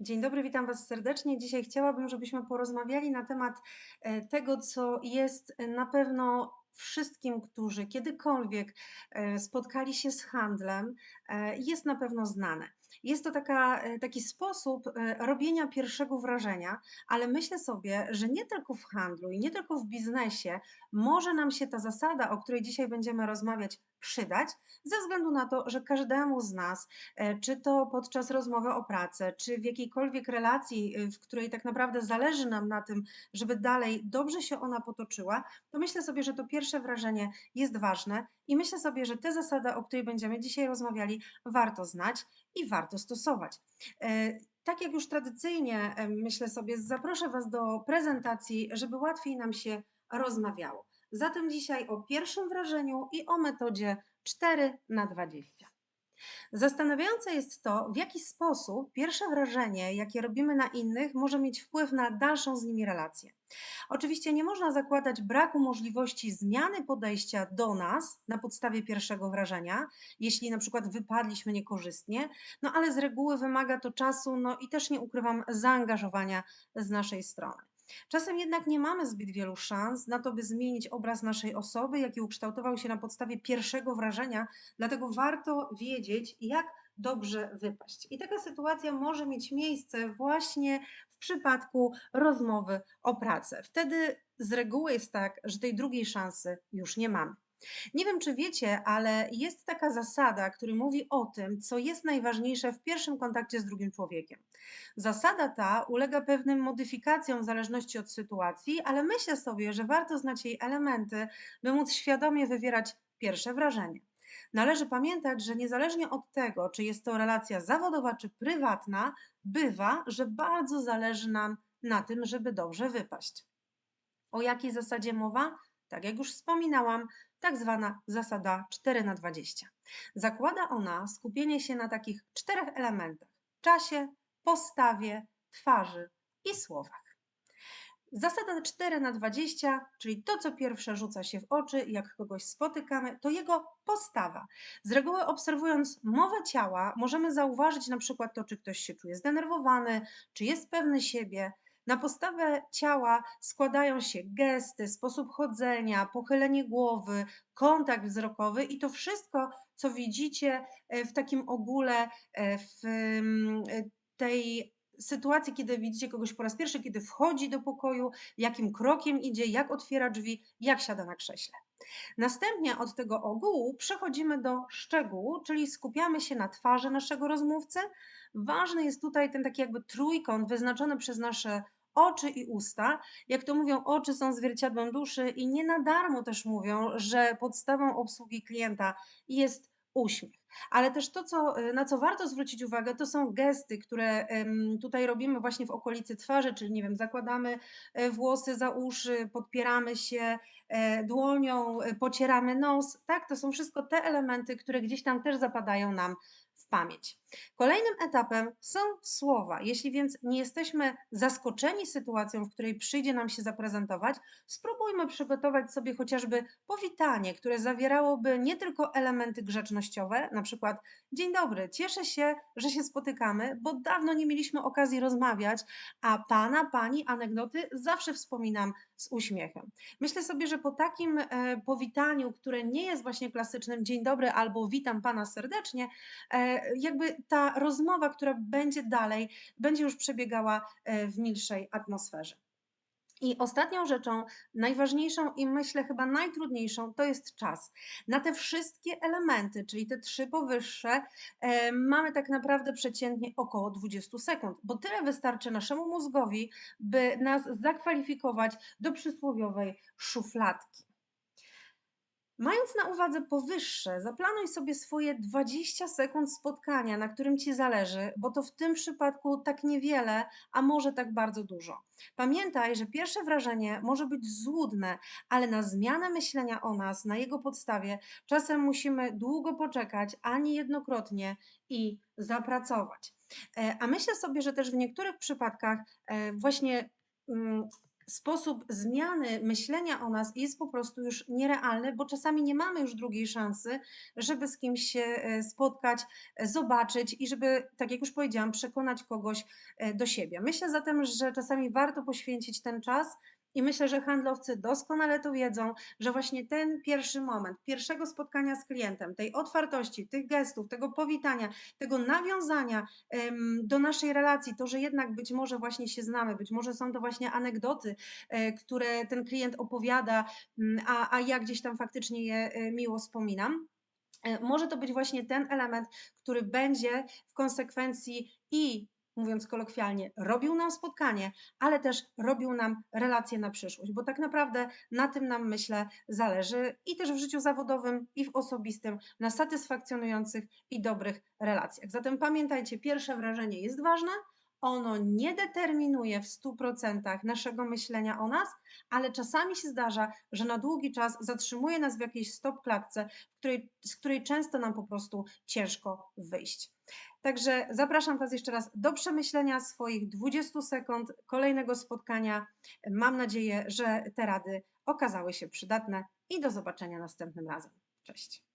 Dzień dobry, witam Was serdecznie. Dzisiaj chciałabym, żebyśmy porozmawiali na temat e, tego, co jest e, na pewno wszystkim, którzy kiedykolwiek e, spotkali się z handlem, e, jest na pewno znane. Jest to taka, e, taki sposób robienia pierwszego wrażenia, ale myślę sobie, że nie tylko w handlu i nie tylko w biznesie może nam się ta zasada, o której dzisiaj będziemy rozmawiać, przydać, ze względu na to, że każdemu z nas czy to podczas rozmowy o pracę, czy w jakiejkolwiek relacji, w której tak naprawdę zależy nam na tym, żeby dalej dobrze się ona potoczyła, to myślę sobie, że to pierwsze wrażenie jest ważne i myślę sobie, że tę zasadę, o której będziemy dzisiaj rozmawiali, warto znać i warto stosować. E, Tak jak już tradycyjnie e, myślę sobie, zaproszę Was do prezentacji, żeby łatwiej nam się rozmawiało. Zatem dzisiaj o pierwszym wrażeniu i o metodzie 4 na 20. Zastanawiające jest to, w jaki sposób pierwsze wrażenie, jakie robimy na innych, może mieć wpływ na dalszą z nimi relację. Oczywiście nie można zakładać braku możliwości zmiany podejścia do nas na podstawie pierwszego wrażenia, jeśli na przykład wypadliśmy niekorzystnie, no ale z reguły wymaga to czasu, no i też nie ukrywam zaangażowania z naszej strony. Czasem jednak nie mamy zbyt wielu szans na to, by zmienić obraz naszej osoby, jaki ukształtował się na podstawie pierwszego wrażenia, dlatego warto wiedzieć, jak dobrze wypaść. I taka sytuacja może mieć miejsce właśnie w przypadku rozmowy o pracę. Wtedy z reguły jest tak, że tej drugiej szansy już nie mamy. Nie wiem, czy wiecie, ale jest taka zasada, która mówi o tym, co jest najważniejsze w pierwszym kontakcie z drugim człowiekiem. Zasada ta ulega pewnym modyfikacjom w zależności od sytuacji, ale myślę sobie, że warto znać jej elementy, by móc świadomie wywierać pierwsze wrażenie. Należy pamiętać, że niezależnie od tego, czy jest to relacja zawodowa czy prywatna, bywa, że bardzo zależy nam na tym, żeby dobrze wypaść. O jakiej zasadzie mowa? Tak jak już wspominałam, tak zwana zasada 4 na 20. Zakłada ona skupienie się na takich czterech elementach: czasie, postawie, twarzy i słowach. Zasada 4 na 20, czyli to, co pierwsze rzuca się w oczy, jak kogoś spotykamy, to jego postawa. Z reguły obserwując mowę ciała, możemy zauważyć na przykład to, czy ktoś się czuje zdenerwowany, czy jest pewny siebie. Na postawę ciała składają się gesty, sposób chodzenia, pochylenie głowy, kontakt wzrokowy i to wszystko, co widzicie e, w takim ogóle e, w mm, e, tej sytuacji, kiedy widzicie kogoś po raz pierwszy, kiedy wchodzi do pokoju, jakim krokiem idzie, jak otwiera drzwi, jak siada na krześle. Następnie od tego ogółu przechodzimy do szczegółu, czyli skupiamy się na twarzy naszego rozmówcy. Ważny jest tutaj ten taki jakby trójkąt wyznaczony przez nasze oczy i usta. Jak to mówią, oczy są zwierciadłem duszy i nie na darmo też mówią, że podstawą obsługi klienta jest uśmiech. Ale też to, co, na co warto zwrócić uwagę, to są gesty, które tutaj robimy właśnie w okolicy twarzy, czyli nie wiem, zakładamy e, włosy za uszy, podpieramy się e, dłonią, e, pocieramy nos. Tak, to są wszystko te elementy, które gdzieś tam też zapadają nam w pamięć. Kolejnym etapem są słowa. Jeśli więc nie jesteśmy zaskoczeni sytuacją, w której przyjdzie nam się zaprezentować, spróbujmy przygotować sobie chociażby powitanie, które zawierałoby nie tylko elementy grzecznościowe, na przykład dzień dobry, cieszę się, że się spotykamy, bo dawno nie mieliśmy okazji rozmawiać, a pana, pani anegdoty zawsze wspominam z uśmiechem. Myślę sobie, że po takim e, powitaniu, które nie jest właśnie klasycznym dzień dobry albo witam pana serdecznie, e, jakby ta rozmowa, która będzie dalej, będzie już przebiegała e, w milszej atmosferze. I ostatnią rzeczą, najważniejszą i myślę chyba najtrudniejszą, to jest czas. Na te wszystkie elementy, czyli te trzy powyższe, e, mamy tak naprawdę przeciętnie około 20 sekund, bo tyle wystarczy naszemu mózgowi, by nas zakwalifikować do przysłowiowej szufladki. Mając na uwadze powyższe, zaplanuj sobie swoje 20 sekund spotkania, na którym ci zależy, bo to w tym przypadku tak niewiele, a może tak bardzo dużo. Pamiętaj, że pierwsze wrażenie może być złudne, ale na zmianę myślenia o nas, na jego podstawie, czasem musimy długo poczekać, a nie jednokrotnie i zapracować. E, A myślę sobie, że też w niektórych przypadkach e, właśnie mm, sposób zmiany myślenia o nas jest po prostu już nierealny, bo czasami nie mamy już drugiej szansy, żeby z kimś się e, spotkać, e, zobaczyć i żeby, tak jak już powiedziałam, przekonać kogoś e, do siebie. Myślę zatem, że czasami warto poświęcić ten czas i myślę, że handlowcy doskonale to wiedzą, że właśnie ten pierwszy moment, pierwszego spotkania z klientem, tej otwartości, tych gestów, tego powitania, tego nawiązania do naszej relacji, to, że jednak być może właśnie się znamy, być może są to właśnie anegdoty, e, które ten klient opowiada, mm, a, a ja gdzieś tam faktycznie je e, miło wspominam. E, Może to być właśnie ten element, który będzie w konsekwencji i mówiąc kolokwialnie, robił nam spotkanie, ale też robił nam relacje na przyszłość, bo tak naprawdę na tym nam myślę zależy i też w życiu zawodowym, i w osobistym, na satysfakcjonujących i dobrych relacjach. Zatem pamiętajcie, pierwsze wrażenie jest ważne. Ono nie determinuje w 100% naszego myślenia o nas, ale czasami się zdarza, że na długi czas zatrzymuje nas w jakiejś stop klatce, w której, z której często nam po prostu ciężko wyjść. Także zapraszam Was jeszcze raz do przemyślenia swoich 20 sekund kolejnego spotkania. Mam nadzieję, że te rady okazały się przydatne i do zobaczenia następnym razem. Cześć.